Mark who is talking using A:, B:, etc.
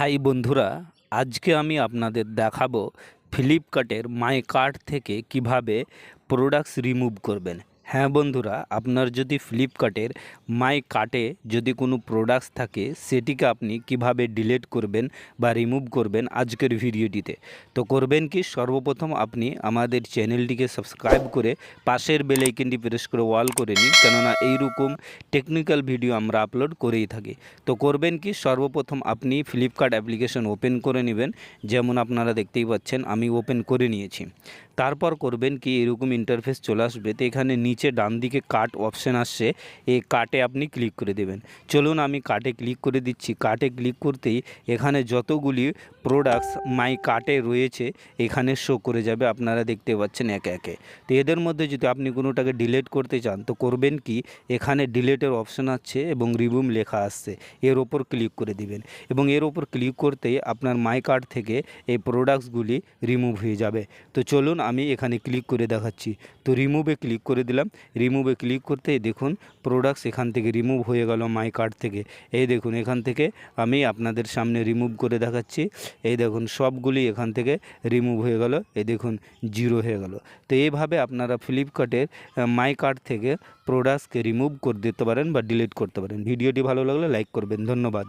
A: High বন্ধুরা আজকে আমি আপনাদের দেখাবো ফ্লিপকার্টের মাই কার্ট থেকে কীভাবে প্রোডাক্টস রিমুভ করবেন। হ্যাঁ বন্ধুরা, আপনার যদি ফ্লিপকার্টের মাই কার্টে যদি কোনো প্রোডাক্টস থাকে, সেটিকে আপনি কীভাবে ডিলিট করবেন বা রিমুভ করবেন আজকের ভিডিওটিতে? তো করবেন কি, সর্বপ্রথম আপনি আমাদের চ্যানেলটিকে সাবস্ক্রাইব করে পাশের বেল আইকনটি প্রেস করে ওয়াল করে নিন, কেননা এইরকম টেকনিক্যাল ভিডিও আমরা আপলোড করেই থাকি। তো করবেন কি, সর্বপ্রথম আপনি ফ্লিপকার্ট অ্যাপ্লিকেশন ওপেন করে নেবেন, যেমন আপনারা দেখতেই পাচ্ছেন, আমি ওপেন করে নিয়েছি। তারপর করবেন কি, এরকম ইন্টারফেস চলে আসবে, তো এখানে নিচে ডান দিকে কাট অপশান আসছে, এই কাটে আপনি ক্লিক করে দেবেন। চলুন আমি কাটে ক্লিক করে দিচ্ছি। কাটে ক্লিক করতেই এখানে যতগুলি প্রোডাক্টস মাই কার্টে রয়েছে, এখানে শো করে যাবে। আপনারা দেখতে পাচ্ছেন একে একে। তো এদের মধ্যে যদি আপনি কোনোটাকে ডিলিট করতে চান, তো করবেন কি? এখানে ডিলেটের অপশান আছে এবং রিমুভ লেখা আসছে। এর ওপর ক্লিক করে দিবেন। এবং এর ওপর ক্লিক করতেই আপনার মাই কার্ড থেকে এই প্রোডাক্টসগুলি রিমুভ হয়ে যাবে। তো চলুন আমি এখানে ক্লিক করে দেখাচ্ছি। তো রিমুভে ক্লিক করে দিলাম। রিমুভে ক্লিক করতেই দেখুন প্রোডাক্টস এখান থেকে রিমুভ হয়ে গেল মাই কার্ড থেকে। এই দেখুন এখান থেকে আমি আপনাদের সামনে রিমুভ করে দেখাচ্ছি। এই দেখুন সবগুলি এখান থেকে রিমুভ হয়ে গেল। এই দেখুন জিরো হয়ে গেল। তো এইভাবে আপনারা ফ্লিপকার্টের মাই কার্ড থেকে প্রোডাক্টসকে রিমুভ করে দিতে পারেন বা ডিলিট করতে পারেন। ভিডিওটি ভালো লাগলে লাইক করবেন। ধন্যবাদ।